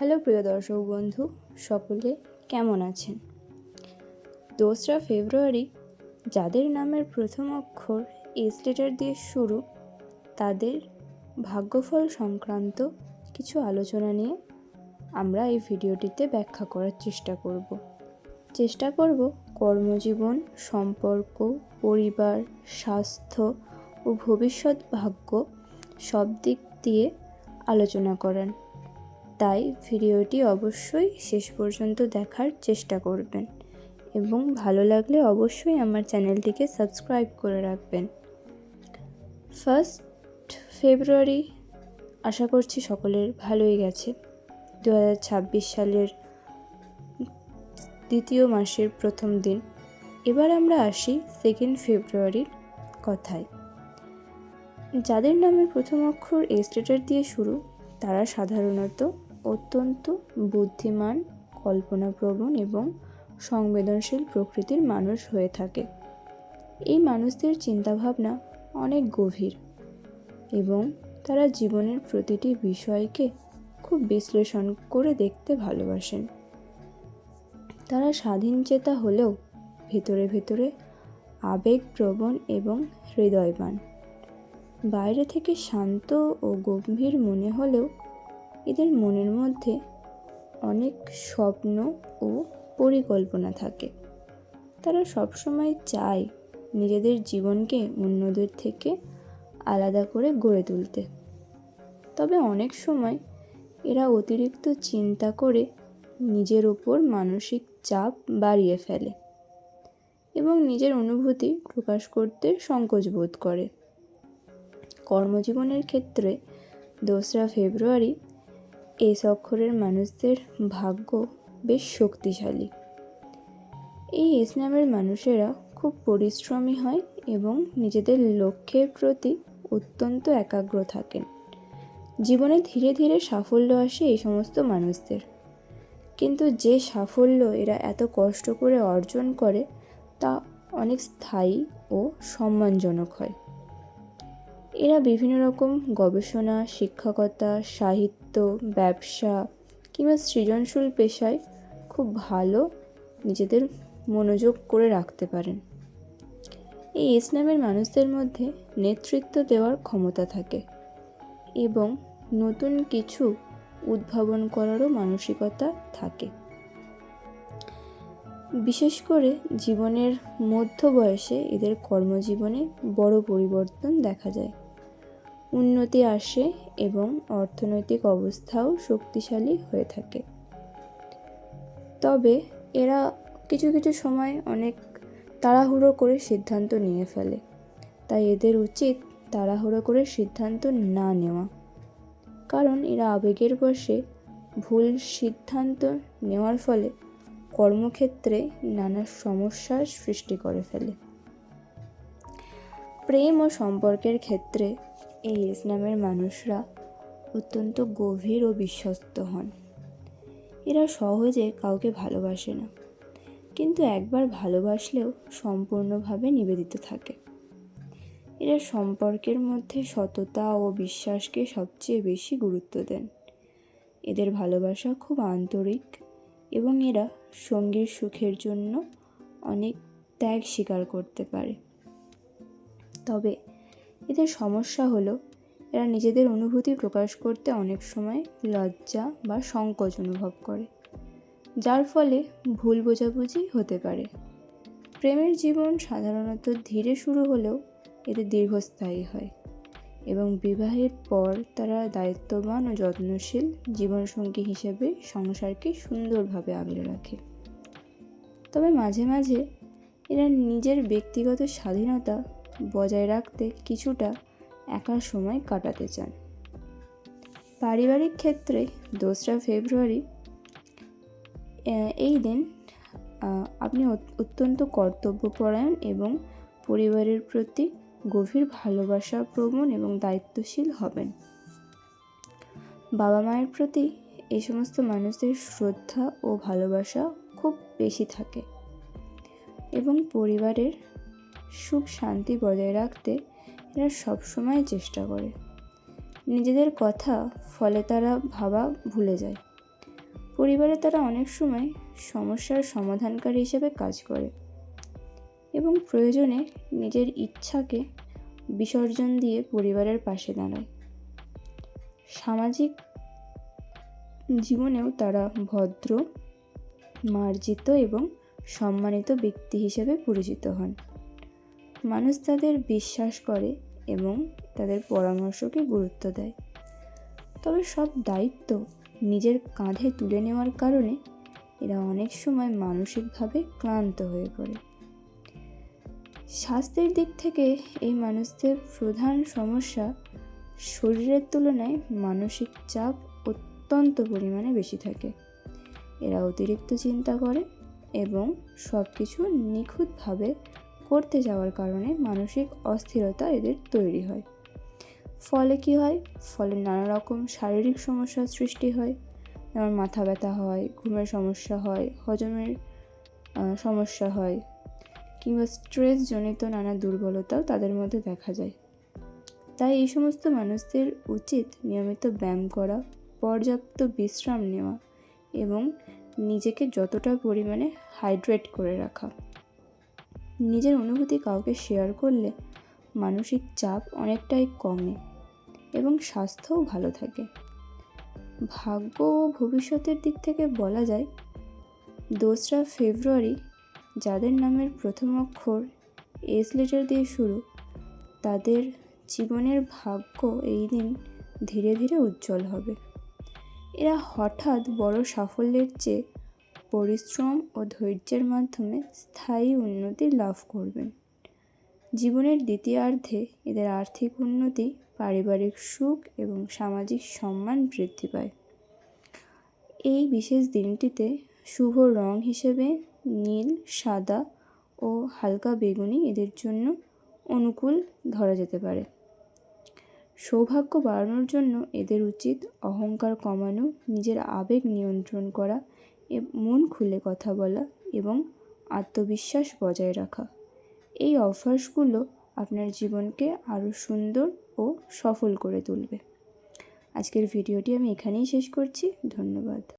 Hello প্রিয় দর্শক বন্ধু, সকলে কেমন আছেন? দোসরা ফেব্রুয়ারি যাদের নামের প্রথম অক্ষর এস লেটার দিয়ে শুরু, তাদের ভাগ্যফল সংক্রান্ত কিছু আলোচনা নিয়ে আমরা এই ভিডিওটিতে ব্যাখ্যা করার চেষ্টা করব। চেষ্টা করব কর্মজীবন, সম্পর্ক, পরিবার, স্বাস্থ্য ও ভবিষ্যৎ ভাগ্য সব দিক দিয়ে আলোচনা করার। তাই ভিডিওটি অবশ্যই শেষ পর্যন্ত দেখার চেষ্টা করবেন এবং ভালো লাগলে অবশ্যই আমার চ্যানেলটিকে সাবস্ক্রাইব করে রাখবেন। ফার্স্ট ফেব্রুয়ারি, আশা করছি সকলের ভালোই গেছে। দু হাজার ছাব্বিশ সালের দ্বিতীয় মাসের প্রথম দিন। এবার আমরা আসি সেকেন্ড ফেব্রুয়ারির কথায়। যাদের নামে প্রথম অক্ষর এস লেটার দিয়ে শুরু, তারা সাধারণত অত্যন্ত বুদ্ধিমান, কল্পনাপ্রবণ এবং সংবেদনশীল প্রকৃতির মানুষ হয়ে থাকে। এই মানুষদের চিন্তাভাবনা অনেক গভীর এবং তারা জীবনের প্রতিটি বিষয়কে খুব বিশ্লেষণ করে দেখতে ভালোবাসেন। তারা স্বাধীন চেতা হলেও ভেতরে ভেতরে আবেগপ্রবণ এবং হৃদয়বান। বাইরে থেকে শান্ত ও গম্ভীর মনে হলেও এদের মনের মধ্যে অনেক স্বপ্ন ও পরিকল্পনা থাকে। তারা সবসময় চায় নিজেদের জীবনকে অন্যদের থেকে আলাদা করে গড়ে তুলতে। তবে অনেক সময় এরা অতিরিক্ত চিন্তা করে নিজের ওপর মানসিক চাপ বাড়িয়ে ফেলে এবং নিজের অনুভূতি প্রকাশ করতে সংকোচ বোধ করে। কর্মজীবনের ক্ষেত্রে দোসরা ফেব্রুয়ারি এস অক্ষরের মানুষদের ভাগ্য বেশ শক্তিশালী। এই এস নামের মানুষেরা খুব পরিশ্রমী হয় এবং নিজেদের লক্ষ্যের প্রতি অত্যন্ত একাগ্র থাকেন। জীবনে ধীরে ধীরে সাফল্য আসে এই সমস্ত মানুষদের। কিন্তু যে সাফল্য এরা এত কষ্ট করে অর্জন করে তা অনেক স্থায়ী ও সম্মানজনক হয়। এরা বিভিন্ন রকম গবেষণা, শিক্ষকতা, সাহিত্য, ব্যবসা কিংবা সৃজনশীল পেশায় খুব ভালো নিজেদের মনোযোগ করে রাখতে পারেন। এই ইসলামের মানুষদের মধ্যে নেতৃত্ব দেওয়ার ক্ষমতা থাকে এবং নতুন কিছু উদ্ভাবন করারও মানসিকতা থাকে। বিশেষ করে জীবনের মধ্য বয়সে এদের কর্মজীবনে বড় পরিবর্তন দেখা যায়। উন্নতি আসে এবং অর্থনৈতিক অবস্থাও শক্তিশালী হয়ে থাকে। তবে এরা কিছু কিছু সময় অনেক তাড়াহুড়ো করে সিদ্ধান্ত নিয়ে ফেলে। তাই এদের উচিত তাড়াহুড়ো করে সিদ্ধান্ত না নেওয়া। কারণ এরা আবেগের বসে ভুল সিদ্ধান্ত নেওয়ার ফলে কর্মক্ষেত্রে নানা সমস্যার সৃষ্টি করে ফেলে। প্রেম ও সম্পর্কের ক্ষেত্রে এই ইসলামের মানুষরা অত্যন্ত গভীর ও বিশ্বস্ত হন। এরা সহজে কাউকে ভালোবাসে না, কিন্তু একবার ভালোবাসলেও সম্পূর্ণভাবে নিবেদিত থাকে। এরা সম্পর্কের মধ্যে সততা ও বিশ্বাসকে সবচেয়ে বেশি গুরুত্ব দেন। এদের ভালোবাসা খুব আন্তরিক এবং এরা সঙ্গীর সুখের জন্য অনেক ত্যাগ স্বীকার করতে পারে। তবে এদের সমস্যা হলো, এরা নিজেদের অনুভূতি প্রকাশ করতে অনেক সময় লজ্জা বা সংকোচ অনুভব করে, যার ফলে ভুল বোঝাবুঝি হতে পারে। প্রেমের জীবন সাধারণত ধীরে শুরু হলেও এতে দীর্ঘস্থায়ী হয় এবং বিবাহের পর তারা দায়িত্ববান ও যত্নশীল জীবনসঙ্গী হিসেবে সংসারকে সুন্দরভাবে আগলে রাখে। তবে মাঝে মাঝে এরা নিজের ব্যক্তিগত স্বাধীনতা বজায় রাখতে কিছুটা একা সময় কাটাতে চান। পারিবারিক ক্ষেত্রে দোসরা ফেব্রুয়ারি এই দিন আপনি অত্যন্ত কর্তব্যপরায়ণ এবং পরিবারের প্রতি গভীর ভালোবাসা প্রবণ এবং দায়িত্বশীল হবেন। বাবা মায়ের প্রতি এই সমস্ত মানুষদের শ্রদ্ধা ও ভালোবাসা খুব বেশি থাকে এবং পরিবারের সুখ শান্তি বজায় রাখতে এরা সবসময় চেষ্টা করে। নিজেদের কথা ফলে তারা ভাবা ভুলে যায়। পরিবারে তারা অনেক সময় সমস্যার সমাধানকারী হিসেবে কাজ করে এবং প্রয়োজনে নিজের ইচ্ছাকে বিসর্জন দিয়ে পরিবারের পাশে দাঁড়ায়। সামাজিক জীবনেও তারা ভদ্র, মার্জিত এবং সম্মানিত ব্যক্তি হিসেবে পরিচিত হন। মানুষ তাদের বিশ্বাস করে এবং তাদের পরামর্শকে গুরুত্ব দেয়। তবে সব দায়িত্ব নিজের কাঁধে তুলে নেওয়ার কারণে এরা অনেক সময় মানসিকভাবে ক্লান্ত হয়ে পড়ে। স্বাস্থ্যের দিক থেকে এই মানুষদের প্রধান সমস্যা শরীরের তুলনায় মানসিক চাপ অত্যন্ত পরিমাণে বেশি থাকে। এরা অতিরিক্ত চিন্তা করে এবং সব কিছু নিখুঁতভাবে করতে যাওয়ার কারণে মানসিক অস্থিরতা এদের তৈরি হয়। ফলে কি হয়? ফলে নানা রকম শারীরিক সমস্যার সৃষ্টি হয়। যেমন মাথা ব্যথা হয়, ঘুমের সমস্যা হয়, হজমের সমস্যা হয় কিংবা স্ট্রেসজনিত নানা দুর্বলতাও তাদের মধ্যে দেখা যায়। তাই এই সমস্ত মানুষদের উচিত নিয়মিত ব্যায়াম করা, পর্যাপ্ত বিশ্রাম নেওয়া এবং নিজেকে যতটা পরিমাণে হাইড্রেট করে রাখা। নিজের অনুভূতি কাউকে শেয়ার করলে মানসিক চাপ অনেকটাই কমে এবং স্বাস্থ্যও ভালো থাকে। ভাগ্য ও ভবিষ্যতের দিক থেকে বলা যায়, দোসরা ফেব্রুয়ারি যাদের নামের প্রথম অক্ষর এস লেটার দিয়ে শুরু, তাদের জীবনের ভাগ্য এই দিন ধীরে ধীরে উজ্জ্বল হবে। এরা হঠাৎ বড় সাফল্যের চেয়ে পরিশ্রম ও ধৈর্যের মাধ্যমে স্থায়ী উন্নতি লাভ করবেন। জীবনের দ্বিতীয়ার্ধে এদের আর্থিক উন্নতি, পারিবারিক সুখ এবং সামাজিক সম্মান বৃদ্ধি পায়। এই বিশেষ দিনটিতে শুভ রং হিসেবে নীল, সাদা ও হালকা বেগুনি এদের জন্য অনুকূল ধরা যেতে পারে। সৌভাগ্য বাড়ানোর জন্য এদের উচিত অহংকার কমানো, নিজের আবেগ নিয়ন্ত্রণ করা মন খুলে কথা বলা এবং আত্মবিশ্বাস বজায় রাখা। এই অভ্যাসগুলো আপনার জীবনকে আরও সুন্দর ও সফল করে তুলবে। আজকের ভিডিওটি আমি এখানেই শেষ করছি। ধন্যবাদ।